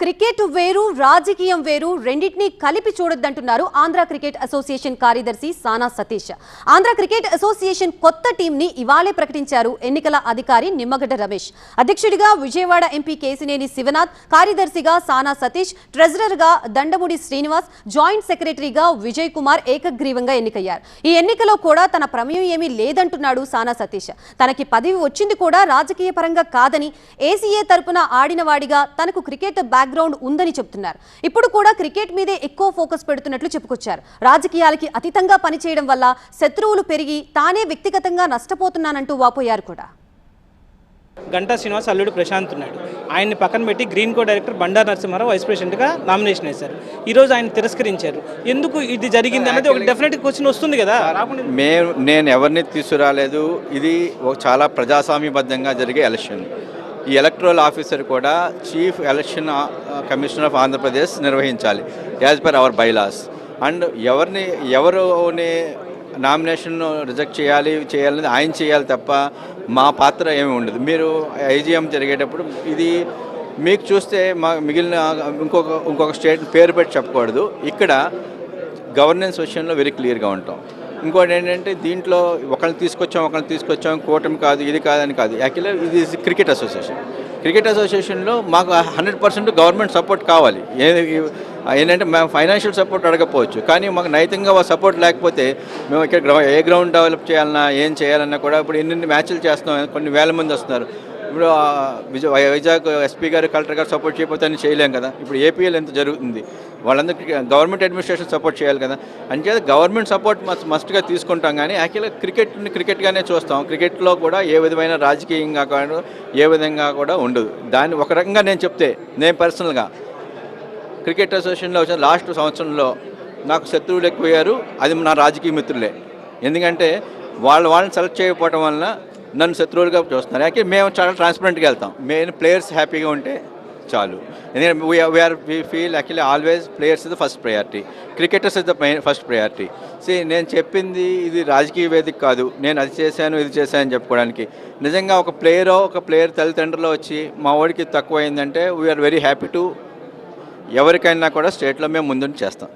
Cricket వేరు రాజకీయం వేరు రెండింటినీ కలిపి చూడొద్దంటున్నారు ఆంధ్ర క్రికెట్ అసోసియేషన్ కార్యదర్శి సానా సతీష్. ఆంధ్ర క్రికెట్ అసోసియేషన్ కొత్త టీంని ఇవాళే ప్రకటించారు ఎన్నికల అధికారి నిమ్మగడ్డ రమేష్. అధ్యక్షుడిగా విజయవాడ ఎంపీ కేసినేని శివనాథ్ కార్యదర్శిగా సానా సతీష్ ట్రెజరర్గా దండముడి శ్రీనివాస్ జాయింట్ సెక్రటరీగా విజయ్ కుమార్ ఏకగ్రీవంగా ఎన్నికయ్యారు. ఈ ఎన్నికలో కూడా తన ప్రమేయం ఏమీ లేదంటున్నాడు సానా సతీష్. తనకి పదవి వచ్చింది కూడా రాజకీయ పరంగా కాదని ఏసీఏ తరపున ఆడినవాడిగా తనకు క్రికెట్ బ్యాక్గ్రౌండ్ ఉందని చెప్తున్నారు. ఇప్పుడు కూడా క్రికెట్ మీదే ఎక్కువ ఫోకస్ పెడుతున్నట్లు చెప్పుకొచ్చారు. రాజకీయాలకి అతీతంగా పనిచేయడం వల్ల శత్రువులు పెరిగి తానే వ్యక్తిగతంగా నష్టపోతున్నానంటూ వాపోయారు కూడా. గంటా శ్రీనివాస్ అల్లుడు ప్రశాంత్ ఉన్నాడు. ఆయన్ని పక్కన పెట్టి Greenko director Bandaru Narasimharao vice ప్రెసిడెంట్గా నామినేషన్ వేశారు. ఈరోజు ఆయన తిరస్కరించారు. ఎందుకు ఇది జరిగింది అనేది ఒక డెఫినెట్ క్వశ్చన్ వస్తుంది కదా. మేము నేను ఎవరిని తీసుకురాలేదు. ఇది ఒక చాలా ప్రజాస్వామ్యబద్ధంగా జరిగే ఎలక్షన్ ఈ ఎలక్ట్రల్ ఆఫీసర్ కూడా chief election commissioner of Andhra Pradesh నిర్వహించాలి as per our bylaws. And ఎవరిని ఎవరుని నామినేషన్ రిజెక్ట్ చేయాలి చేయాలని ఆయన చేయాలి తప్ప మా పాత్ర ఏమి ఉండదు. మీరు ఐజీఎం జరిగేటప్పుడు ఇది మీకు చూస్తే మా మిగిలిన ఇంకొక ఇంకొక స్టేట్ పేరు పెట్టి చెప్పకూడదు. ఇక్కడ గవర్నెన్స్ విషయంలో వెరీ క్లియర్గా ఉంటాం. ఇంకోటి ఏంటంటే దీంట్లో ఒకరిని తీసుకొచ్చాం ఒకరిని తీసుకొచ్చాం కూటమి కాదు ఇది కాదని కాదు. యాక్చువల్లీ ఇది క్రికెట్ అసోసియేషన్ క్రికెట్ అసోసియేషన్లో మాకు హండ్రెడ్ పర్సెంట్ గవర్నమెంట్ సపోర్ట్ కావాలి. ఏ ఏంటంటే మేము ఫైనాన్షియల్ సపోర్ట్ అడగకపోవచ్చు. కానీ మాకు నైతికంగా సపోర్ట్ లేకపోతే మేము ఇక్కడ ఏ గ్రౌండ్ డెవలప్ చేయాలన్నా ఏం చేయాలన్నా కూడా ఇప్పుడు ఎన్ని మ్యాచ్లు చేస్తున్నాం కొన్ని వేల మంది వస్తున్నారు. ఇప్పుడు విజయ వై- వైజాగ్ ఎస్పీ గారు కలెక్టర్ గారు సపోర్ట్ చేయకపోతే అని చేయలేం కదా. ఇప్పుడు ఏపీఎల్ ఎంత జరుగుతుంది? వాళ్ళందరికీ గవర్నమెంట్ అడ్మినిస్ట్రేషన్ సపోర్ట్ చేయాలి కదా. అంచేత గవర్నమెంట్ సపోర్ట్ మస్ట్ మస్ట్గా తీసుకుంటాం కానీ యాక్చువల్గా క్రికెట్ని క్రికెట్గానే చూస్తాం. క్రికెట్లో కూడా ఏ విధమైన రాజకీయంగా కూడా ఏ విధంగా కూడా ఉండదు. దాన్ని ఒక రకంగా నేను చెప్తే నేను పర్సనల్గా క్రికెట్ అసోసియేషన్లో వచ్చిన లాస్ట్ సంవత్సరంలో నాకు శత్రువులు ఎక్కువయ్యారు అది నా రాజకీయ మిత్రులే. ఎందుకంటే వాళ్ళు వాళ్ళని సెలెక్ట్ చేయకపోవడం వలన నన్ను శత్రువులుగా చూస్తున్నారు. యాక్చువల్లీ మేము చాలా ట్రాన్స్పరెంట్గా వెళ్తాం. మెయిన్ ప్లేయర్స్ హ్యాపీగా ఉంటే చాలు. ఎందుకంటే we are we feel actually always players is the first priority cricketers is the first priority see నేను చెప్పింది ఇది రాజకీయ వేదిక కాదు. నేను అది చేశాను ఇది చేశాను అని చెప్పుకోవడానికి. నిజంగా ఒక ప్లేయరో ఒక ప్లేయర్ తల్లిదండ్రులు వచ్చి మా వాడికి తక్కువ అయిందంటే వీఆర్ వెరీ హ్యాపీ టు ఎవరికైనా కూడా స్టేట్లో మేము ముందుండి చేస్తాం.